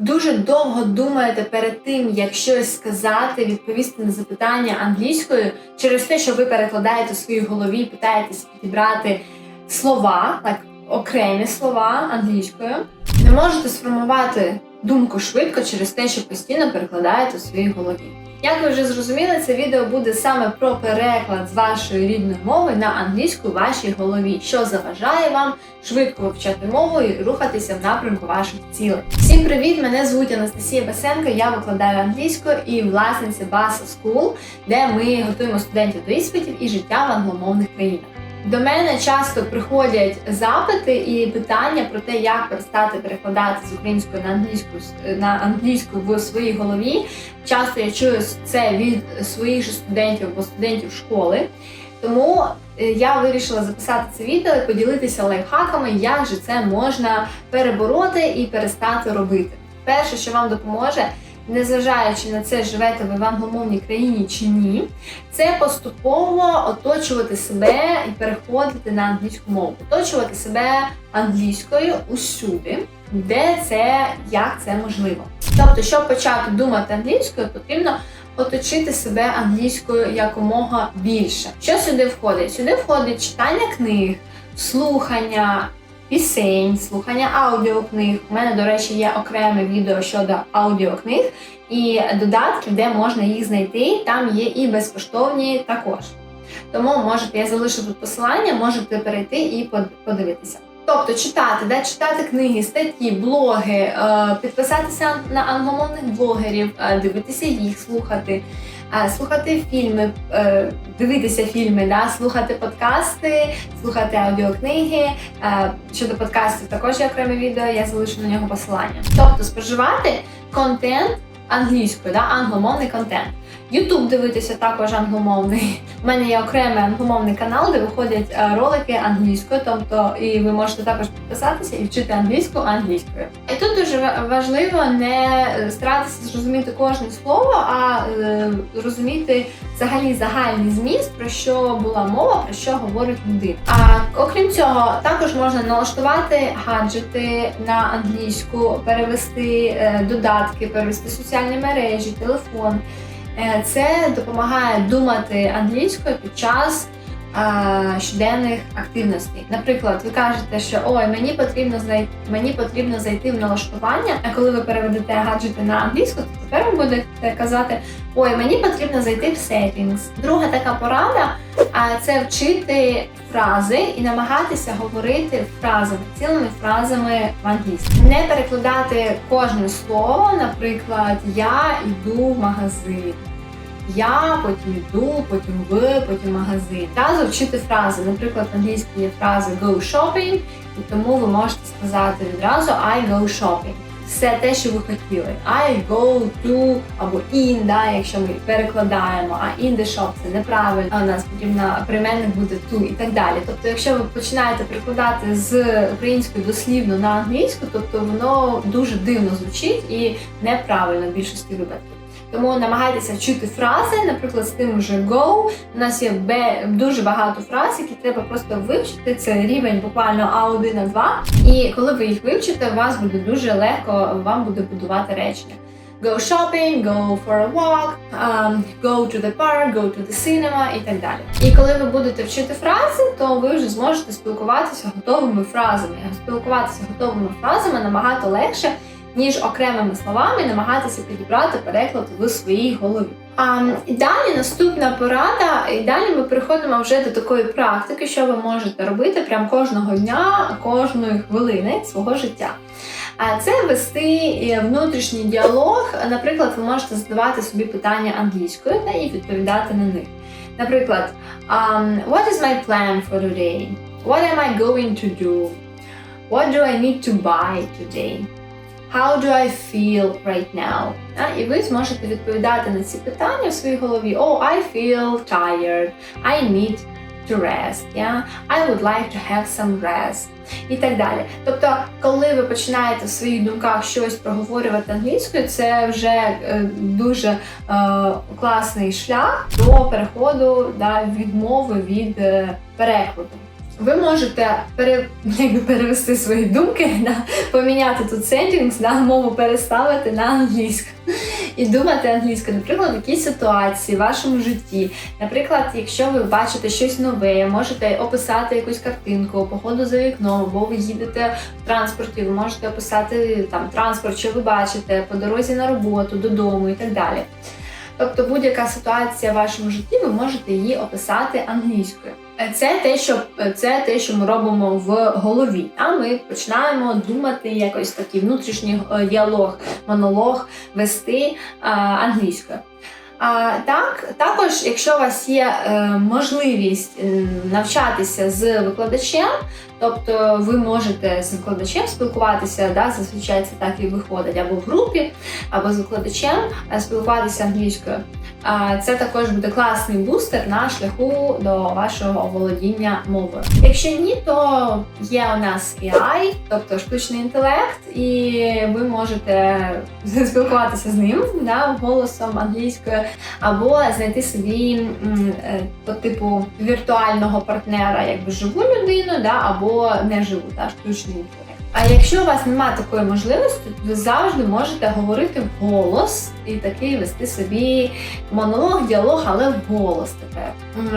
дуже довго думаєте перед тим, як щось сказати, відповісти на запитання англійською, через те, що ви перекладаєте в своїй голові, питаєтесь підібрати слова, так окремі слова англійською, не можете сформувати думку швидко через те, що постійно перекладаєте в своїй голові. Як ви вже зрозуміли, це відео буде саме про переклад з вашої рідної мови на англійську в вашій голові, що заважає вам швидко вивчати мову і рухатися в напрямку ваших цілей. Всім привіт! Мене звуть Анастасія Басенко. Я викладаю англійську і власниця Basa School, де ми готуємо студентів до іспитів і життя в англомовних країнах. До мене часто приходять запити і питання про те, як перестати перекладати з української на англійську на англійську в своїй голові. Часто я чую це від своїх же студентів або студентів школи. Тому е, я вирішила записати це відео і поділитися лайфхаками, як же це можна перебороти і перестати робити. Перше, що вам допоможе, незважаючи на це, живете ви в англомовній країні чи ні, це поступово оточувати себе і переходити на англійську мову, оточувати себе англійською усюди, де це як це можливо. Тобто, щоб почати думати англійською, потрібно оточити себе англійською якомога більше. Що сюди входить? Сюди входить читання книг, слухання. Пісень, слухання аудіокниг. У мене, до речі, є окреме відео щодо аудіокниг і додатків, де можна їх знайти. Там є і безкоштовні також. Тому можете, я залишу тут посилання, можете перейти і подивитися. Тобто читати, да, читати книги, статті, блоги, е, підписатися на англомовних блогерів, е, дивитися їх, слухати, слухати фільми, дивитися фільми, да, слухати подкасти, слухати аудіокниги. Щодо подкастів також є окреме відео, я залишу на нього посилання. Тобто споживати контент англійською, да, англомовний контент. Ютуб дивитися також англомовний. У мене є окремий англомовний канал, де виходять е, ролики англійською, тобто і ви можете також підписатися і вчити англійську англійською. І тут дуже важливо не старатися зрозуміти кожне слово, а е, розуміти взагалі загальний зміст, про що була мова, про що говорить людина. А окрім цього, також можна налаштувати гаджети на англійську, перевести е, додатки, перевести соціальні мережі, телефон. Е, це допомагає думати англійською під час щоденних активностей. Наприклад, ви кажете, що ой, мені потрібно знайти, мені потрібно зайти в налаштування. А коли ви переведете гаджети на англійську, то тепер ви будете казати Ой, мені потрібно зайти в settings. Друга така порада а це вчити фрази і намагатися говорити фразами, цілими фразами в англійській. Не перекладати кожне слово, наприклад, я йду в магазин. Я, потім йду, потім ви, потім магазин. Разу вчити фрази. Наприклад, в англійській є фраза go shopping, і тому ви можете сказати відразу I go shopping все те, що ви хотіли. I go to або in, да, якщо ми перекладаємо, а in the shop це неправильно, у нас потрібно прийменник буде to і так далі. Тобто, якщо ви починаєте перекладати з української дослівно на англійську, тобто воно дуже дивно звучить і неправильно в більшості випадків. Тому намагайтеся вчити фрази, наприклад, з тим же go. У нас є дуже багато фраз, які треба просто вивчити. Це рівень буквально А1 а 2 І коли ви їх вивчите, у вас буде дуже легко вам буде будувати речення. Go shopping, go for a walk, um, go to the park, go to the cinema і так далі. І коли ви будете вчити фрази, то ви вже зможете спілкуватися готовими фразами. Спілкуватися готовими фразами набагато легше ніж окремими словами намагатися підібрати переклад в своїй голові. А далі наступна порада, і далі ми переходимо вже до такої практики, що ви можете робити прямо кожного дня, кожної хвилини свого життя. А це вести е, внутрішній діалог. Наприклад, ви можете задавати собі питання англійською та і відповідати на них. Наприклад, um, what is my plan for today? What am I going to do? What do I need to buy today? How do I feel right now? І ви зможете відповідати на ці питання в своїй голові. Oh, I feel tired. I need to rest. Yeah? I would like to have some rest. І так далі. Тобто, коли ви починаєте в своїх думках щось проговорювати англійською, це вже е, дуже е, класний шлях до переходу да, відмови від е, перекладу. Ви можете пере, перевести свої думки, да, поміняти тут settings, да, мову переставити на англійську і думати англійською. Наприклад, в якійсь ситуації в вашому житті. Наприклад, якщо ви бачите щось нове, можете описати якусь картинку, походу за вікном, або ви їдете в транспорті, ви можете описати там транспорт, що ви бачите, по дорозі на роботу, додому і так далі. Тобто будь-яка ситуація в вашому житті, ви можете її описати англійською. Е, Це те, що це те, що ми робимо в голові. А ми починаємо думати якось такий внутрішній е, діалог, монолог вести англійською. А, так, також, якщо у вас є е, можливість е, навчатися з викладачем, тобто ви можете з викладачем спілкуватися, да, зазвичай це так і виходить, або в групі, або з викладачем е, спілкуватися англійською. Це також буде класний бустер на шляху до вашого володіння мовою. Якщо ні, то є у нас AI, тобто штучний інтелект, і ви можете спілкуватися з ним да, голосом англійською, або знайти собі е, по типу віртуального партнера, якби живу людину, да, або неживу, да, штучний інтелект. А якщо у вас немає такої можливості, ви завжди можете говорити вголос і такий вести собі монолог, діалог, але вголос тепер.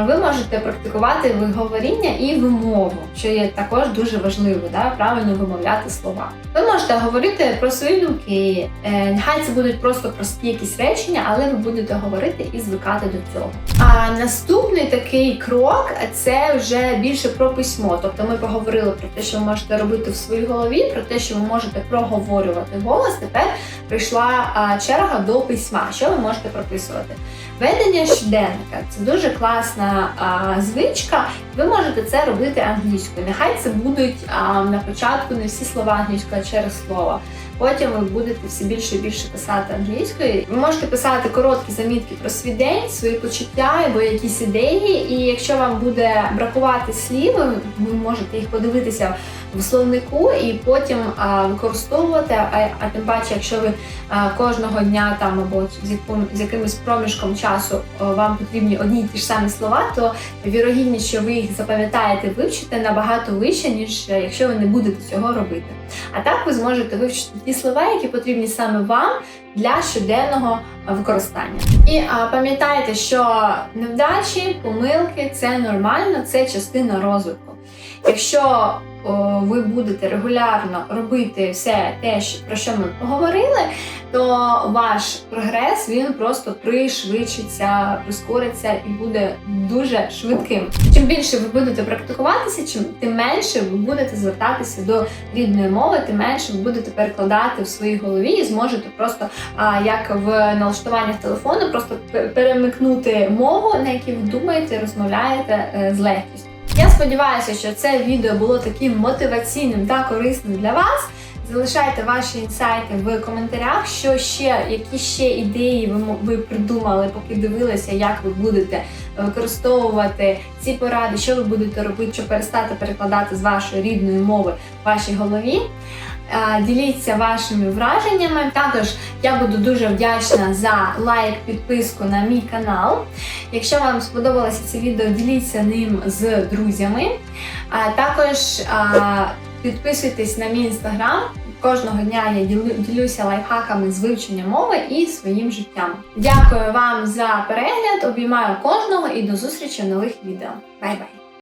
Ви можете практикувати виговоріння і вимову, що є також дуже важливо, да, правильно вимовляти слова. Ви можете говорити про свої думки. е, Нехай це будуть просто прості якісь речення, але ви будете говорити і звикати до цього. А наступний такий крок це вже більше про письмо. Тобто ми поговорили про те, що ви можете робити в своїй голові, про те, що ви можете проговорювати голос. Тепер прийшла черга до письма. Що ви можете прописувати? Ведення щоденника це дуже класна а, звичка. Ви можете це робити англійською. Нехай це будуть а, на початку не всі слова англійською, а через слово. Потім ви будете все більше і більше писати англійською. Ви можете писати короткі замітки про свій день, свої почуття або якісь ідеї. І якщо вам буде бракувати слів, ви можете їх подивитися в словнику і потім використовувати. А, тим паче, якщо ви кожного дня там або з, з якимось проміжком часу вам потрібні одні й ті ж самі слова, то вірогідність, що ви їх запам'ятаєте, вивчите набагато вище, ніж е, якщо ви не будете цього робити. А так ви зможете вивчити ті слова, які потрібні саме вам для щоденного використання. І пам'ятайте, що невдачі, помилки це нормально, це частина розвитку. Якщо ви будете регулярно робити все те, про що ми поговорили, то ваш прогрес він просто пришвидшиться, прискориться і буде дуже швидким. Чим більше ви будете практикуватися, чим тим менше ви будете звертатися до рідної мови, тим менше ви будете перекладати в своїй голові і зможете просто, як в налаштуваннях телефону, просто перемикнути мову, на якій ви думаєте, розмовляєте е, з легкістю. Я сподіваюся, що це відео було таким мотиваційним та корисним для вас. Залишайте ваші інсайти в коментарях, що ще, які ще ідеї ви, ви придумали, поки дивилися, як ви будете використовувати ці поради, що ви будете робити, щоб перестати перекладати з вашої рідної мови в вашій голові. Е, Діліться вашими враженнями. Також я буду дуже вдячна за лайк, підписку на мій канал. Якщо вам сподобалося це відео, діліться ним з друзями. Також підписуйтесь на мій інстаграм. Кожного дня я ділюся лайфхаками з вивчення мови і своїм життям. Дякую вам за перегляд, обіймаю кожного і до зустрічі в нових відео. Бай-бай!